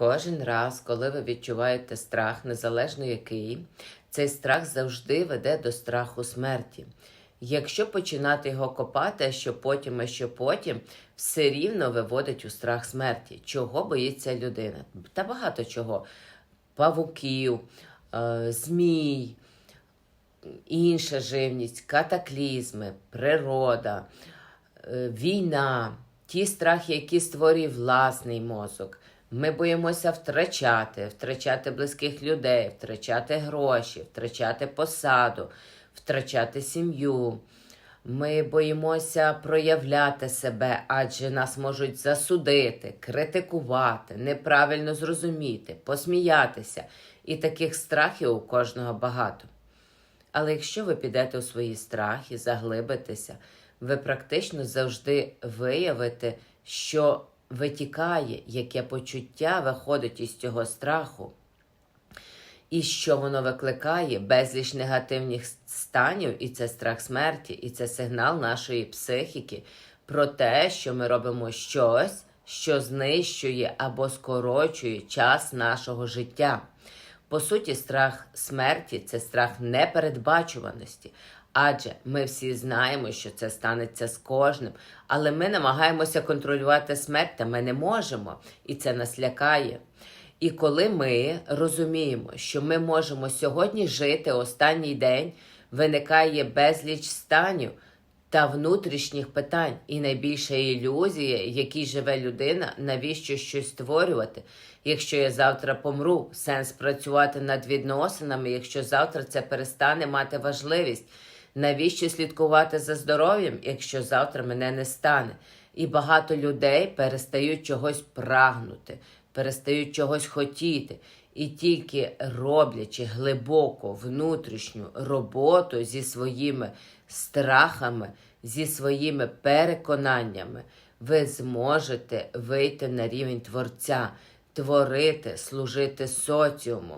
Кожен раз, коли ви відчуваєте страх, незалежно який, цей страх завжди веде до страху смерті. Якщо починати його копати, а що потім, а що потім, все рівно виводить у страх смерті. Чого боїться людина? Та багато чого. Павуків, е, змій, інша живність, катаклізми, природа, е, війна, ті страхи, які створює власний мозок. Ми боїмося втрачати, втрачати близьких людей, втрачати гроші, втрачати посаду, втрачати сім'ю. Ми боїмося проявляти себе, адже нас можуть засудити, критикувати, неправильно зрозуміти, посміятися. І таких страхів у кожного багато. Але якщо ви підете у свої страхи, заглибитеся, ви практично завжди виявите, що витікає, яке почуття виходить із цього страху, і що воно викликає безліч негативних станів, і це страх смерті, і це сигнал нашої психіки про те, що ми робимо щось, що знищує або скорочує час нашого життя. По суті, страх смерті це страх непередбачуваності. Адже ми всі знаємо, що це станеться з кожним, але ми намагаємося контролювати смерть, та ми не можемо, і це нас лякає. І коли ми розуміємо, що ми можемо сьогодні жити останній день, виникає безліч станів та внутрішніх питань, і найбільша ілюзія, якій живе людина, навіщо щось створювати. Якщо я завтра помру, сенс працювати над відносинами, якщо завтра це перестане мати важливість. Навіщо слідкувати за здоров'ям, якщо завтра мене не стане? І багато людей перестають чогось прагнути, перестають чогось хотіти. І тільки роблячи глибоку внутрішню роботу зі своїми страхами, зі своїми переконаннями, ви зможете вийти на рівень творця, творити, служити соціуму.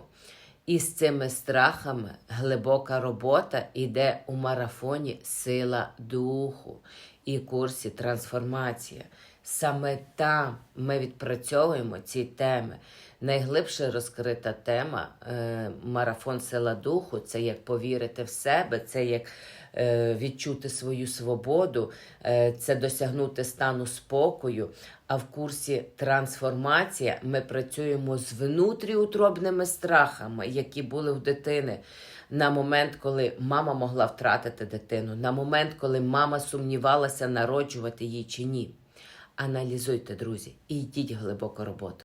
І з цими страхами глибока робота йде у марафоні Сила духу і курсі Трансформація. Саме там ми відпрацьовуємо ці теми. Найглибше розкрита тема е, марафон Сила духу це як повірити в себе, це як е, відчути свою свободу, е, це досягнути стану спокою. А в курсі трансформація ми працюємо з внутріутробними страхами, які були в дитини. На момент, коли мама могла втратити дитину, на момент, коли мама сумнівалася, народжувати її чи ні. Аналізуйте, друзі, і йдіть глибоко роботу.